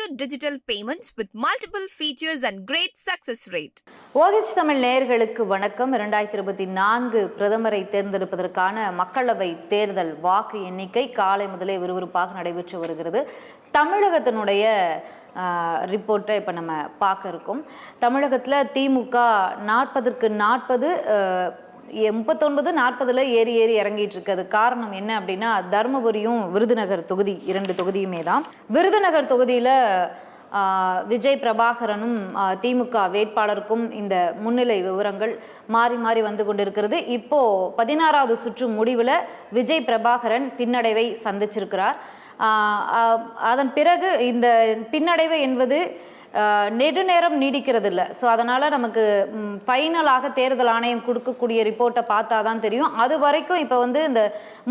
Secure digital payments with multiple features and great success rate OH Tamil நேயர்களுக்கு வணக்கம். இரண்டாயிரத்தி இருபத்தி நான்கு பிரதமரை தேர்ந்தெடுப்பதற்கான மக்களவை தேர்தல் வாக்கு எண்ணிக்கை காலை முதலே விறுவிறுப்பாக நடைபெற்று வருகிறது. தமிழகத்தினுடைய ரிப்போர்ட்டை இப்போ நம்ம பார்க்க இருக்கோம். தமிழகத்தில் திமுக நாற்பதற்கு நாற்பது முப்பத்தொன்பது நாற்பதுல ஏறி ஏறி இறங்கிட்டு இருக்கிறது. காரணம் என்ன அப்படின்னா தருமபுரியும் விருதுநகர் தொகுதி இரண்டு தொகுதியுமே தான் விருதுநகர் தொகுதியில் விஜய் பிரபாகரனும் திமுக வேட்பாளருக்கும் இந்த முன்னிலை விவரங்கள் மாறி மாறி வந்து கொண்டிருக்கிறது. இப்போ பதினாறாவது சுற்று முடிவில் விஜய் பிரபாகரன் பின்னடைவை சந்திச்சிருக்கிறார். அதன் பிறகு இந்த பின்னடைவு என்பது நெடுநேரம் நீடிக்கிறது இல்லை ஸோ அதனால் நமக்கு ஃபைனலாக தேர்தல் ஆணையம் கொடுக்கக்கூடிய ரிப்போர்ட்டை பார்த்தா தான் தெரியும். அது வரைக்கும் இப்போ வந்து இந்த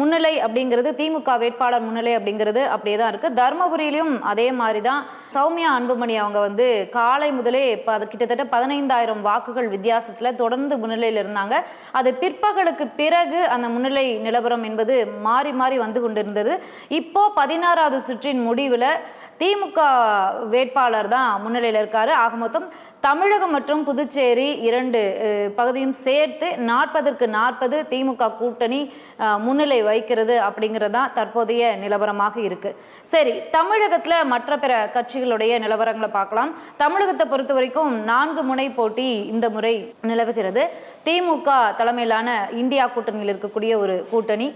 முன்னிலை அப்படிங்கிறது திமுக வேட்பாளர் முன்னிலை அப்படிங்கிறது அப்படியே தான் இருக்குது தருமபுரியிலையும் அதே மாதிரி தான் சௌமியா அன்புமணி அவங்க வந்து காலை முதலே இப்போ அது கிட்டத்தட்ட பதினைந்தாயிரம் வாக்குகள் வித்தியாசத்தில் தொடர்ந்து முன்னிலையில் இருந்தாங்க. அது பிற்பகலுக்கு பிறகு அந்த முன்னிலை நிலவரம் என்பது மாறி மாறி வந்து கொண்டிருந்தது. இப்போ பதினாறாவது சுற்றின் முடிவில் திமுக வேட்பாளர் தான் முன்னிலையில் இருக்காரு. ஆக மொத்தம் தமிழகம் மற்றும் புதுச்சேரி இரண்டு பகுதியும் சேர்த்து நாற்பதற்கு நாற்பது திமுக கூட்டணி முன்னிலை வைக்கிறது அப்படிங்கிறது தான் தற்போதைய நிலவரமாக இருக்கு. சரி தமிழகத்தில் மற்ற பிற கட்சிகளுடைய நிலவரங்களை பார்க்கலாம். தமிழகத்தை பொறுத்த வரைக்கும் நான்கு முனை போட்டி இந்த முறை நிலவுகிறது. திமுக தலைமையிலான இந்தியா கூட்டணியில் இருக்கக்கூடிய ஒரு கூட்டணி.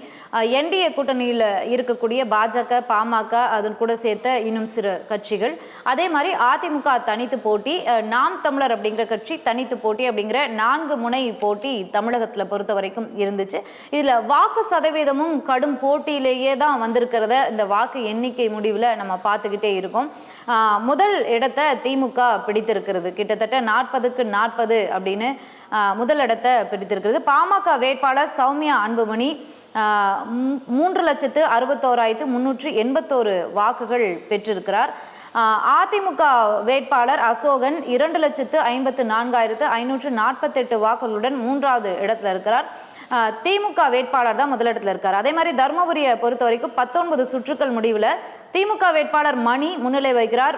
என்டிஏ கூட்டணியில் இருக்கக்கூடிய பாஜக பாமக அதன் கூட சேர்த்த இன்னும் சிறு கட்சிகள். அதே மாதிரி அதிமுக தனித்து போட்டி நாம் தமிழர் அப்படிங்கிற கட்சி தனித்து போட்டி அப்படிங்கிற நான்கு முனை போட்டி தமிழகத்தில் பொறுத்த வரைக்கும் இருந்துச்சு. இதில் வாக்கு சதவீதமும் கடும் போட்டியிலேயே தான் வந்திருக்கிறத இந்த வாக்கு எண்ணிக்கை முடிவில் நம்ம பார்த்துக்கிட்டே இருக்கோம். முதல் இடத்தை திமுக பிடித்திருக்கிறது. கிட்டத்தட்ட நாற்பதுக்கு நாற்பது அப்படின்னு முதல் இடத்தை பிடித்திருக்கிறது. பாமக வேட்பாளர் சௌமியா அன்புமணி மூன்று லட்சத்து அறுபத்தோராயிரத்து முன்னூற்று எண்பத்தோரு வாக்குகள் பெற்றிருக்கிறார். அதிமுக வேட்பாளர் அசோகன் இரண்டு லட்சத்து ஐம்பத்து நான்காயிரத்து ஐநூற்று நாற்பத்தெட்டு வாக்குகளுடன் மூன்றாவது இடத்துல இருக்கிறார். திமுக வேட்பாளர் தான் முதலிடத்தில் இருக்கார். அதே மாதிரி தருமபுரியை பொறுத்த வரைக்கும் பத்தொன்பது சுற்றுக்கள் முடிவில் திமுக வேட்பாளர் மணி முன்னிலை வைக்கிறார்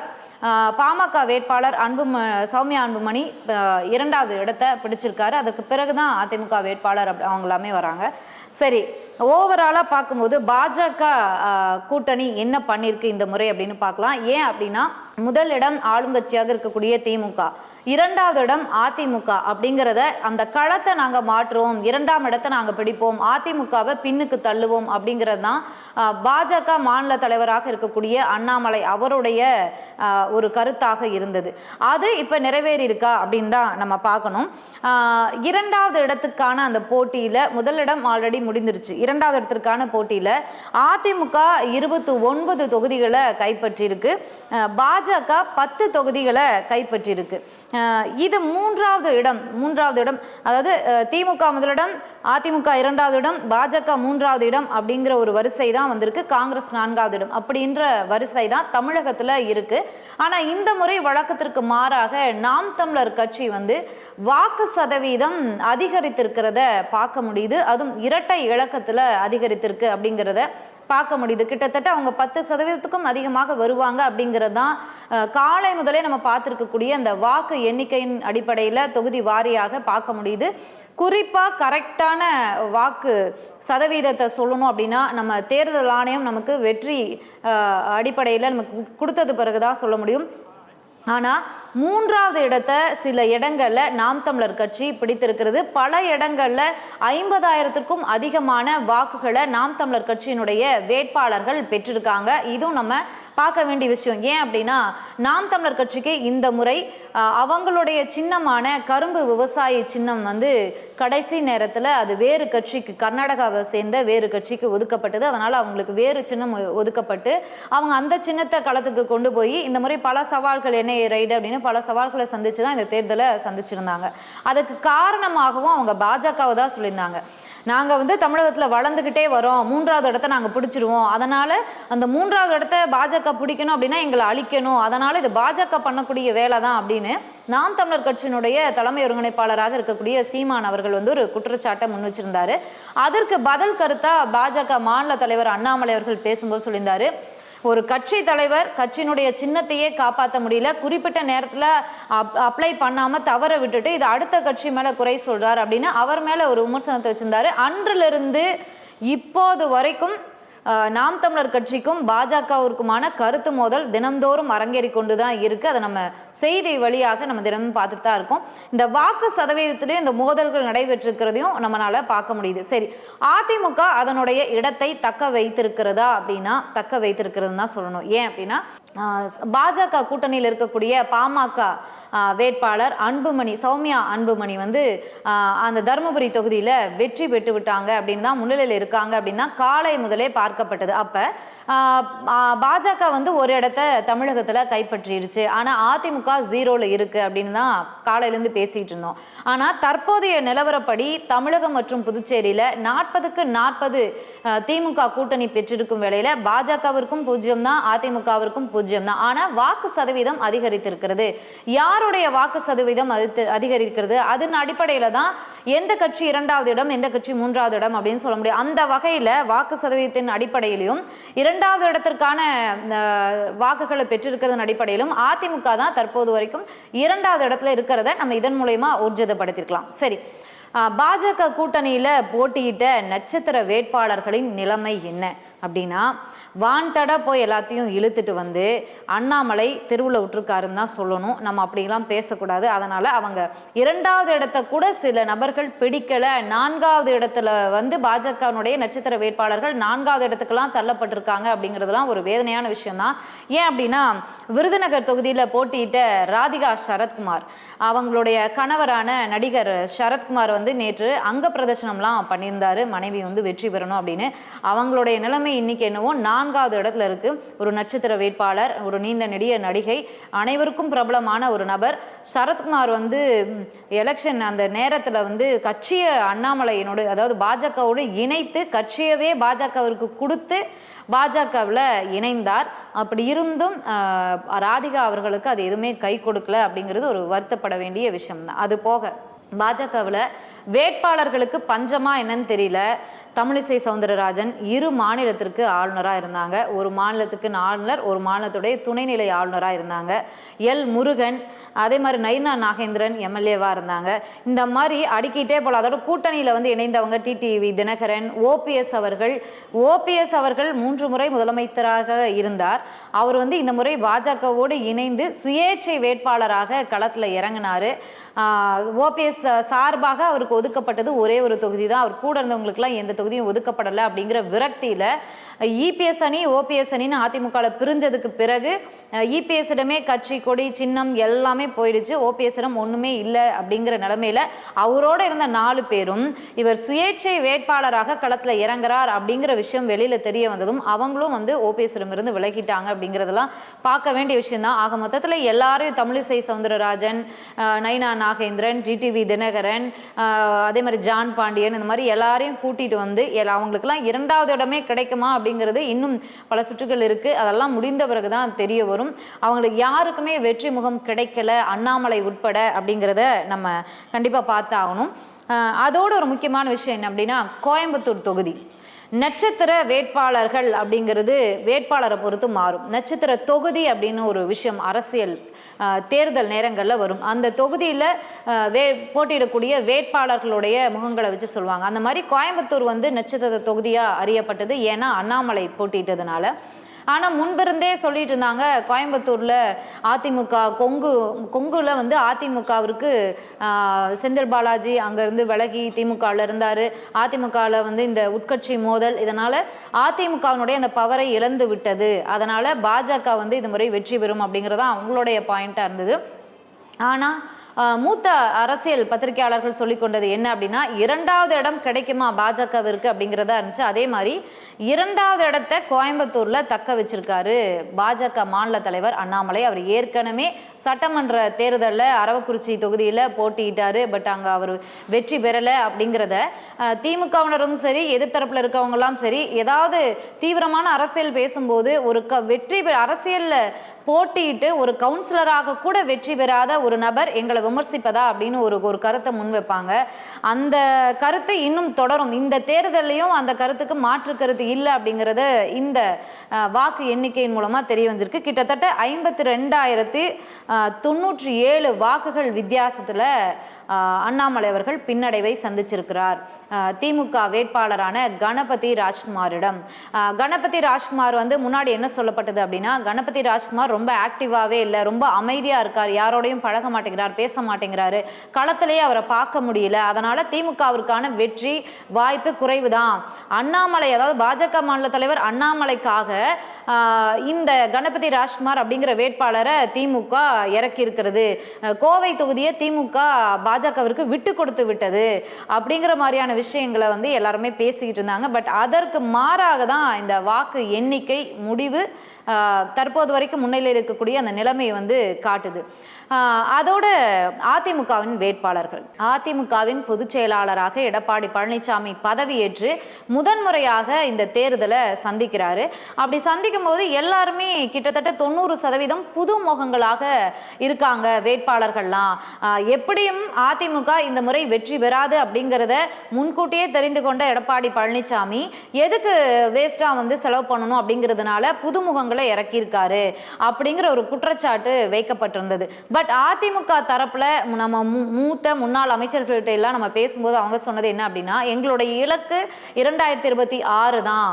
பாமக வேட்பாளர் அன்பு சௌமியா அன்புமணி இரண்டாவது இடத்தை பிடிச்சிருக்காரு. அதுக்கு பிறகு தான் அதிமுக வேட்பாளர் அப்படி அவங்க எல்லாமே வராங்க. சரி ஓவராலாக பார்க்கும்போது பாஜக கூட்டணி என்ன பண்ணியிருக்கு இந்த முறை அப்படின்னு பார்க்கலாம். ஏன் அப்படின்னா முதல் இடம் ஆளுங்கட்சியாக இருக்கக்கூடிய திமுக. இரண்டாவது இடம் அதிமுக அப்படிங்கிறத அந்த களத்தை நாங்கள் மாற்றுவோம் இரண்டாம் இடத்தை நாங்கள் பிடிப்போம் அதிமுகவை பின்னுக்கு தள்ளுவோம் அப்படிங்கிறது தான் பாஜக மாநில தலைவராக இருக்கக்கூடிய அண்ணாமலை அவருடைய ஒரு கருத்தாக இருந்தது. அது இப்போ நிறைவேறியிருக்கா அப்படின்னு தான் நம்ம பார்க்கணும். இரண்டாவது இடத்துக்கான அந்த போட்டியில் முதலிடம் ஆல்ரெடி முடிந்துருச்சு இரண்டாவது இடத்திற்கான போட்டியில் அதிமுக இருபத்தி ஒன்பது தொகுதிகளை கைப்பற்றியிருக்கு. பாஜக பத்து தொகுதிகளை கைப்பற்றியிருக்கு. இது மூன்றாவது இடம் மூன்றாவது இடம். அதாவது திமுக முதலிடம் அதிமுக இரண்டாவது இடம் பாஜக மூன்றாவது இடம் அப்படிங்கிற ஒரு வரிசை தான் வந்திருக்கு. காங்கிரஸ் நான்காவது இடம் அப்படின்ற வரிசை தான் தமிழகத்தில் இருக்கு. ஆனால் இந்த முறை வழக்கத்திற்கு மாறாக நாம் தமிழர் கட்சி வந்து வாக்கு சதவீதம் அதிகரித்திருக்கிறத பார்க்க முடியுது. அதுவும் இரட்டை இலக்கத்தில் அதிகரித்திருக்கு அப்படிங்கிறத பார்க்க முடியுது. கிட்டத்தட்ட அவங்க பத்து சதவீதத்துக்கும் அதிகமாக வருவாங்க அப்படிங்கிறது தான் காலை முதலே நம்ம பார்த்துருக்கக்கூடிய அந்த வாக்கு எண்ணிக்கையின் அடிப்படையில் தொகுதி வாரியாக பார்க்க முடியுது. குறிப்பாக கரெக்டான வாக்கு சதவீதத்தை சொல்லணும் அப்படின்னா நம்ம தேர்தல் ஆணையம் நமக்கு வெற்றி அடிப்படையில் நமக்கு கொடுத்தது பிறகு தான் சொல்ல முடியும். ஆனால் மூன்றாவது இடத்தை சில இடங்களில் நாம் தமிழர் கட்சி பிடித்திருக்கிறது. பல இடங்களில் ஐம்பதாயிரத்திற்கும் அதிகமான வாக்குகளை நாம் தமிழர் கட்சியினுடைய வேட்பாளர்கள் பெற்றிருக்காங்க. இதுவும் நம்ம பார்க்க வேண்டிய விஷயம் ஏன் அப்படின்னா நாம் தமிழர் கட்சிக்கு இந்த முறை அவங்களுடைய சின்னமான கரும்பு விவசாய சின்னம் வந்து கடைசி நேரத்தில் அது வேறு கட்சிக்கு கர்நாடகாவை சேர்ந்த வேறு கட்சிக்கு ஒதுக்கப்பட்டது. அதனால் அவங்களுக்கு வேறு சின்னம் ஒ- ஒதுக்கப்பட்டு அவங்க அந்த சின்னத்தை களத்துக்கு கொண்டு போய் இந்த முறை பல சவால்கள் என்ன ரைடு அப்படின்னு பல சவால்களை சந்திச்சு தான் இந்த தேர்தலை சந்திச்சிருந்தாங்க. அதுக்கு காரணமாகவும் அவங்க பாஜகவை தான் சொல்லியிருந்தாங்க. நாங்கள் வந்து தமிழகத்தில் வளர்ந்துக்கிட்டே வரோம். மூன்றாவது இடத்த நாங்கள் பிடிச்சிருவோம். அதனால் அந்த மூன்றாவது இடத்த பாஜக பிடிக்கணும் அப்படின்னா எங்களை அழிக்கணும். அதனால் இது பாஜக பண்ணக்கூடிய வேலை தான் அப்படின்னு நாம் தமிழர் கட்சியினுடைய தலைமை ஒருங்கிணைப்பாளராக இருக்கக்கூடிய சீமான் அவர்கள் வந்து ஒரு குற்றச்சாட்டை முன் வச்சிருந்தாரு. அதற்கு பதில் கருத்தா பாஜக மாநில தலைவர் அண்ணாமலை அவர்கள் பேசும்போது சொல்லியிருந்தாரு. ஒரு கட்சி தலைவர் கட்சியினுடைய சின்னத்தையே காப்பாற்ற முடியல. குறிப்பிட்ட நேரத்தில் அப் அப்ளை பண்ணாமல் தவற விட்டுட்டு இது அடுத்த கட்சி மேலே குறை சொல்கிறார் அப்படின்னு அவர் மேலே ஒரு விமர்சனத்தை வச்சுருந்தாரு. அன்றிலிருந்து இப்போது வரைக்கும் நாம் தமிழர் கட்சிக்கும் பாஜகவிற்குமான கருத்து மோதல் தினந்தோறும் அரங்கேறி கொண்டு தான் இருக்குது அதை நம்ம செய்தி வழியாக நம்ம தினமும் பார்த்துட்டு தான் இருக்கோம். இந்த வாக்கு சதவீதத்திலையும் இந்த மோதல்கள் நடைபெற்றிருக்கிறதையும் நம்மளால் பார்க்க முடியுது. சரி அதிமுக அதனுடைய இடத்தை தக்க வைத்திருக்கிறதா அப்படின்னா தக்க வைத்திருக்கிறதுன்னு தான் சொல்லணும். ஏன் அப்படின்னா பாஜக கூட்டணியில் இருக்கக்கூடிய பாமக வேட்பாளர் அன்புமணி சௌமியா அன்புமணி வந்து அந்த தருமபுரி தொகுதியில் வெற்றி பெற்று விட்டாங்க அப்படின்னு தான் முன்னிலையில் இருக்காங்க அப்படின்னு தான் காலை முதலே பார்க்கப்பட்டது. அப்போ பாஜக வந்து ஒரு இடத்த தமிழகத்தில் கைப்பற்றிருச்சு. ஆனால் அதிமுக ஜீரோவில் இருக்குது அப்படின்னு தான் காலையிலேருந்து பேசிகிட்டு இருந்தோம். ஆனால் தற்போதைய நிலவரப்படி தமிழகம் மற்றும் புதுச்சேரியில் நாற்பதுக்கு நாற்பது திமுக கூட்டணி பெற்றிருக்கும் வேளையில் பாஜகவிற்கும் பூஜ்ஜியம் தான் அதிமுகவிற்கும் பூஜ்ஜியம் தான். ஆனால் வாக்கு சதவீதம் அதிகரித்திருக்கிறது. யாருடைய வாக்கு சதவீதம் அதித்து- அதிகரிக்கிறது? அதன் அடிப்படையில் தான் எந்த கட்சி இரண்டாவது இடம் எந்த கட்சி மூன்றாவது இடம் அப்படின்னு சொல்ல முடியும். அந்த வகையில் வாக்கு சதவீதத்தின் அடிப்படையிலும் இரண்டாவது இடத்திற்கான வாக்குகளை பெற்றிருக்கிறதன் அடிப்படையிலும் அதிமுக தான் தற்போது வரைக்கும் இரண்டாவது இடத்துல இருக்கிறத நம்ம இதன் மூலயமா ஊர்ஜிதப்படுத்திருக்கலாம் சரி. பாஜக கூட்டணியில் போட்டியிட்ட நட்சத்திர வேட்பாளர்களின் நிலைமை என்ன அப்படின்னா வாண்டடாக போய் எல்லாத்தையும் இழுத்துட்டு வந்து அண்ணாமலை தெருவில் விட்டுருக்காருன்னு தான் சொல்லணும். நம்ம அப்படிலாம் பேசக்கூடாது. அதனால் அவங்க இரண்டாவது இடத்த கூட சில நபர்கள் பிடிக்கலை. நான்காவது இடத்துல வந்து பாஜகனுடைய நட்சத்திர வேட்பாளர்கள் நான்காவது இடத்துக்கெல்லாம் தள்ளப்பட்டிருக்காங்க அப்படிங்கிறதுலாம் ஒரு வேதனையான விஷயம்தான் ஏன் அப்படின்னா விருதுநகர் தொகுதியில் போட்டியிட்ட ராதிகா சரத்குமார் அவங்களுடைய கணவரான நடிகர் சரத்குமார் வந்து நேற்று அங்க பிரதர்சனம்லாம் பண்ணியிருந்தாரு. மனைவி வந்து வெற்றி பெறணும் அப்படின்னு. அவங்களுடைய நிலைமை இன்னைக்கு என்னவோ நான் நான்காவது இடத்துல இருக்கு. ஒரு நட்சத்திர வேட்பாளர் ஒரு நீண்ட நெடிய நடிகை அனைவருக்கும் பிரபலமான ஒரு நபர். சரத்குமார் வந்து எலெக்ஷன் அந்த நேரத்தில் வந்து கட்சியை அண்ணாமலையினோடு அதாவது பாஜகவோடு இணைத்து கட்சியவே பாஜகவிற்கு கொடுத்து பாஜகவில் இணைந்தார். அப்படி இருந்தும் ராதிகா அவர்களுக்கு அது எதுவுமே கை கொடுக்கல அப்படிங்கிறது ஒரு வருத்தப்பட வேண்டிய விஷயம் தான் அது போக பாஜகவில் வேட்பாளர்களுக்கு பஞ்சமா என்னன்னு தெரியல. தமிழிசை சவுந்தரராஜன் இரு மாநிலத்திற்கு ஆளுநராக இருந்தாங்க. ஒரு மாநிலத்துக்கு ஆளுநர் ஒரு மாநிலத்துடைய துணைநிலை ஆளுநராக இருந்தாங்க. எல் முருகன் அதே மாதிரி நைனா நாகேந்திரன் எம்எல்ஏவாக இருந்தாங்க. இந்த மாதிரி அடுக்கிட்டே போல அதோட கூட்டணியில் வந்து இணைந்தவங்க டிடிவி தினகரன் ஓபிஎஸ் அவர்கள். ஓபிஎஸ் அவர்கள் மூன்று முறை முதலமைச்சராக இருந்தார். அவர் வந்து இந்த முறை பாஜகவோடு இணைந்து சுயேட்சை வேட்பாளராக களத்தில் இறங்கினார். ஓபிஎஸ் சார்பாக அவருக்கு ஒதுக்கப்பட்டது ஒரே ஒரு தொகுதி தான் அவர் கூட இருந்தவங்களுக்குலாம் எந்த தொகுதியும் ஒதுக்கப்படலை அப்படிங்கிற விரக்தியில் இபிஎஸ் அணி ஓபிஎஸ் அணின்னு அதிமுகவில் பிரிஞ்சதுக்கு பிறகு இபிஎஸ்டமே கட்சி கொடி சின்னம் எல்லாமே போயிடுச்சு. ஓபிஎஸ்ஸிடம் ஒன்றுமே இல்லை அப்படிங்கிற நிலமையில அவரோட இருந்த நாலு பேரும் இவர் சுயேட்சை வேட்பாளராக களத்தில் இறங்குறார் அப்படிங்கிற விஷயம் வெளியில் தெரிய வந்ததும் அவங்களும் வந்து ஓபிஎஸ் இருந்து விலகிட்டாங்க அப்படிங்கிறதெல்லாம் பார்க்க வேண்டிய விஷயம்தான். ஆக மொத்தத்தில் எல்லாரையும் தமிழிசை சவுந்தரராஜன் நைனா நாகேந்திரன் டிடிவி தினகரன் அதே மாதிரி ஜான் பாண்டியன் இந்த மாதிரி எல்லாரையும் கூட்டிட்டு வந்து எல்லா- அவங்களுக்கெல்லாம் இரண்டாவது இடமே கிடைக்குமா அப்படிங்கிறது இன்னும் பல சுற்றுகள் இருக்குது அதெல்லாம் முடிந்த பிறகு தான் தெரிய வரும். அவங்களுக்கு யாருக்குமே வெற்றி முகம் கிடைக்கல அண்ணாமலை உட்பட அப்படிங்கிறத நம்ம கண்டிப்பாக பார்த்தாகணும். அதோட ஒரு முக்கியமான விஷயம் என்ன அப்படின்னா கோயம்புத்தூர் தொகுதி. நட்சத்திர வேட்பாளர்கள் அப்படிங்கிறது வேட்பாளரை பொறுத்து மாறும். நட்சத்திர தொகுதி அப்படின்னு ஒரு விஷயம் அரசியல் தேர்தல் நேரங்களில் வரும். அந்த தொகுதியில் வே போட்டியிடக்கூடிய வேட்பாளர்களுடைய முகங்களை வச்சு சொல்லுவாங்க. அந்த மாதிரி கோயம்புத்தூர் வந்து நட்சத்திர தொகுதியாக அறியப்பட்டது. ஏன்னா அண்ணாமலை போட்டியிட்டதுனால. ஆனால் முன்பிருந்தே சொல்லிட்டு இருந்தாங்க கோயம்புத்தூரில் அதிமுக கொங்கு கொங்குல வந்து அதிமுகவிற்கு செந்தில் பாலாஜி அங்கேருந்து விலகி திமுகவில் இருந்தார். அதிமுகவில் வந்து இந்த உட்கட்சி மோதல் இதனால் அதிமுகவினுடைய அந்த பவரை இழந்து விட்டது. அதனால் பாஜக வந்து இது முறை வெற்றி பெறும் அப்படிங்கிறதான் அவங்களுடைய பாயிண்ட்டாக இருந்தது. ஆனால் மூத்த அரசியல் பத்திரிகையாளர்கள் சொல்லிக் கொண்டது என்ன அப்படின்னா இரண்டாவது இடம் கிடைக்குமா பாஜகவிற்கு அப்படிங்கிறதா இருந்துச்சு அதே மாதிரி இரண்டாவது இடத்த கோயம்புத்தூர்ல தக்க வச்சிருக்காரு பாஜக மாநில தலைவர் அண்ணாமலை. அவர் ஏற்கனவே சட்டமன்ற தேர்தலில் அரவக்குறிச்சி தொகுதியில் போட்டியிட்டாரு பட் அங்கே அவர் வெற்றி பெறலை அப்படிங்கிறத திமுகவினரும் சரி எதிர்த்தரப்பில் இருக்கவங்களாம் சரி ஏதாவது தீவிரமான அரசியல் பேசும்போது ஒரு க வெற்றி பெற அரசியலில் போட்டியிட்டு ஒரு கவுன்சிலராக கூட வெற்றி பெறாத ஒரு நபர் எங்களை விமர்சிப்பதா அப்படின்னு ஒரு ஒரு கருத்தை முன்வைப்பாங்க அந்த கருத்து இன்னும் தொடரும். இந்த தேர்தலையும் அந்த கருத்துக்கு மாற்று கருத்து இல்லை அப்படிங்கிறது இந்த வாக்கு எண்ணிக்கையின் மூலமா தெரிய வந்திருக்கு. கிட்டத்தட்ட ஐம்பத்தி ரெண்டாயிரத்தி தொண்ணூற்றி ஏழு வாக்குகள் வித்தியாசத்துல அண்ணாமலை அவர்கள் பின்னடைவை சந்திச்சிருக்கிறார். திமுக வேட்பாளரான கணபதி ராஜ்குமாரிடம். கணபதி ராஜ்குமார் வந்து முன்னாடி என்ன சொல்லப்பட்டது அப்படின்னா கணபதி ராஜ்குமார் ரொம்ப ஆக்டிவாவே இல்லை ரொம்ப அமைதியாக இருக்கார் யாரோடையும் பழக மாட்டேங்கிறார் பேச மாட்டேங்கிறாரு களத்திலேயே அவரை பார்க்க முடியல. அதனால திமுகவிற்கான வெற்றி வாய்ப்பு குறைவுதான். அண்ணாமலை அதாவது பாஜக மாநில தலைவர் அண்ணாமலைக்காக இந்த கணபதி ராஜ்குமார் அப்படிங்கிற வேட்பாளரை திமுக இறக்கி இருக்கிறது கோவை தொகுதியை திமுக பாஜகவிற்கு விட்டு கொடுத்து விட்டது அப்படிங்கிற மாதிரியான விஷயங்களை வந்து எல்லாருமே பேசிக்கிட்டு இருந்தாங்க. பட் அதற்கு மாறாக தான் இந்த வாக்கு எண்ணிக்கை முடிவு தற்போது வரைக்கும் முன்னிலையில் இருக்கக்கூடிய அந்த நிலைமையை வந்து காட்டுது. அதோட அதிமுகவின் வேட்பாளர்கள். அதிமுகவின் பொதுச் செயலாளராக எடப்பாடி பழனிசாமி பதவியேற்று முதன்முறையாக இந்த தேர்தலை சந்திக்கிறாரு. அப்படி சந்திக்கும் போது எல்லாருமே கிட்டத்தட்ட தொண்ணூறு சதவீதம் புது முகங்களாக இருக்காங்க வேட்பாளர்கள்லாம். எப்படியும் அதிமுக இந்த முறை வெற்றி பெறாது அப்படிங்கிறத முன்கூட்டியே தெரிந்து கொண்ட எடப்பாடி பழனிசாமி எதுக்கு வேஸ்ட்டாக வந்து செலவு பண்ணணும் அப்படிங்கிறதுனால புதுமுகங்கள் இறக்கியிருக்காரு அப்படிங்கிற ஒரு குற்றச்சாட்டு வைக்கப்பட்டிருந்தது. பட் அதிமுக தரப்புல நம்ம மூத்த முன்னாள் அமைச்சர்கள்ட்ட எல்லாம் நம்ம பேசும்போது அவங்க சொன்னது என்ன அப்படின்னா எங்களுடைய இலக்கு இரண்டாயிரத்தி இருபத்தி ஆறு தான்.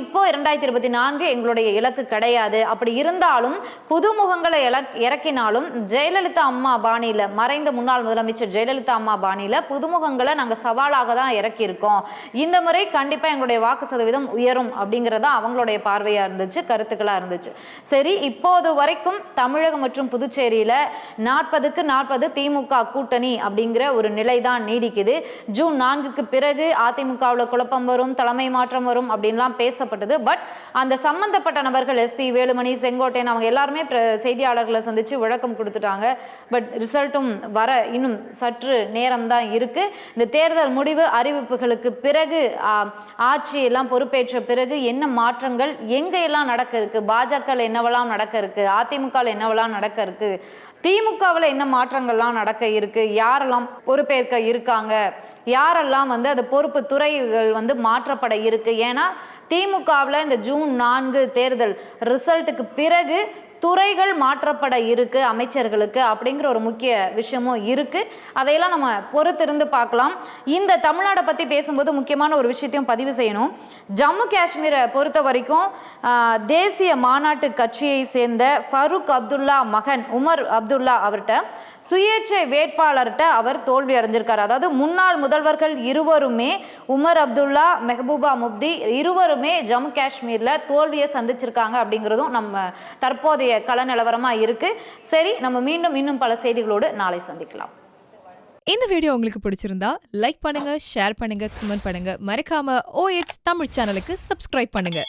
இப்போ இரண்டாயிரத்தி இருபத்தி நான்கு எங்களுடைய இலக்கு கிடையாது. அப்படி இருந்தாலும் புதுமுகங்களை இறக்கினாலும் ஜெயலலிதா அம்மா பாணியில மறைந்த முன்னாள் முதலமைச்சர் ஜெயலலிதா அம்மா பாணியில புதுமுகங்களை நாங்க சவாலாக தான் இறக்கியிருக்கோம். இந்த முறை கண்டிப்பா எங்களுடைய வாக்கு சதவீதம் உயரும் அப்படிங்கிறதா அவங்களுடைய பார்வையா இருந்துச்சு கருத்துக்கள் கருத்துக்களாக இருந்துச்சு. சரி இப்போது வரைக்கும் தமிழகம் மற்றும் புதுச்சேரியில் நாற்பதுக்கு நாற்பது திமுக கூட்டணி அப்படிங்கிற ஒரு நிலை தான் நீடிக்குது. ஜூன் நான்குக்கு பிறகு அதிமுகவில் குழப்பம் வரும் தலைமை மாற்றம் வரும் அப்படின்லாம் பேசப்பட்டது. பட் அந்த சம்பந்தப்பட்ட நபர்கள் எஸ்பி வேலுமணி செங்கோட்டையன் அவங்க எல்லாருமே செய்தியாளர்களை சந்திச்சு விளக்கம் கொடுத்துட்டாங்க. பட் ரிசல்ட்டும் வர இன்னும் சற்று நேரம் தான் இருக்கு. இந்த தேர்தல் முடிவு அறிவிப்புகளுக்கு பிறகு ஆட்சியெல்லாம் பொறுப்பேற்ற பிறகு என்ன மாற்றங்கள் எங்க எல்லாம் நடக்க இருக்கு? பாஜக என்னவெல்லாம் நடக்க இருக்கு அதிமுக என்னவெல்லாம் நடக்க இருக்கு திமுகவில் என்ன மாற்றங்கள்லாம் நடக்க இருக்கு யாரெல்லாம் பொறுப்பேற்க இருக்காங்க யாரெல்லாம் வந்து அந்த பொறுப்பு துறைகள் வந்து மாற்றப்பட இருக்கு. ஏன்னா திமுகவில் இந்த ஜூன் நான்கு தேர்தல் ரிசல்ட்டுக்கு பிறகு துறைகள் மாற்றப்பட இருக்கு அமைச்சர்களுக்கு அப்படிங்கிற ஒரு முக்கிய விஷயமும் இருக்கு. அதையெல்லாம் நம்ம பொறுத்திருந்து பார்க்கலாம். இந்த தமிழ்நாடை பத்தி பேசும்போது முக்கியமான ஒரு விஷயத்தையும் பதிவு செய்யணும். ஜம்மு காஷ்மீரை பொறுத்த வரைக்கும் தேசிய மாநாட்டு கட்சியை சேர்ந்த ஃபரூக் அப்துல்லா மகன் உமர் அப்துல்லா அவர்கிட்ட சுயேட்சை வேட்பாளர்கிட்ட அவர் தோல்வி அடைஞ்சிருக்காரு. அதாவது முன்னாள் முதல்வர்கள் இருவருமே உமர் அப்துல்லா மெஹபூபா முப்தி இருவருமே ஜம்மு காஷ்மீரில் தோல்வியை சந்திச்சிருக்காங்க அப்படிங்கிறதும் நம்ம தற்போதைய கள நிலவரமாக இருக்குது சரி நம்ம மீண்டும் இன்னும் பல செய்திகளோடு நாளை சந்திக்கலாம். இந்த வீடியோ உங்களுக்கு பிடிச்சிருந்தா லைக் பண்ணுங்க ஷேர் பண்ணுங்க கமெண்ட் பண்ணுங்க. மறக்காம ஓஎச் தமிழ் சேனலுக்கு சப்ஸ்கிரைப் பண்ணுங்க.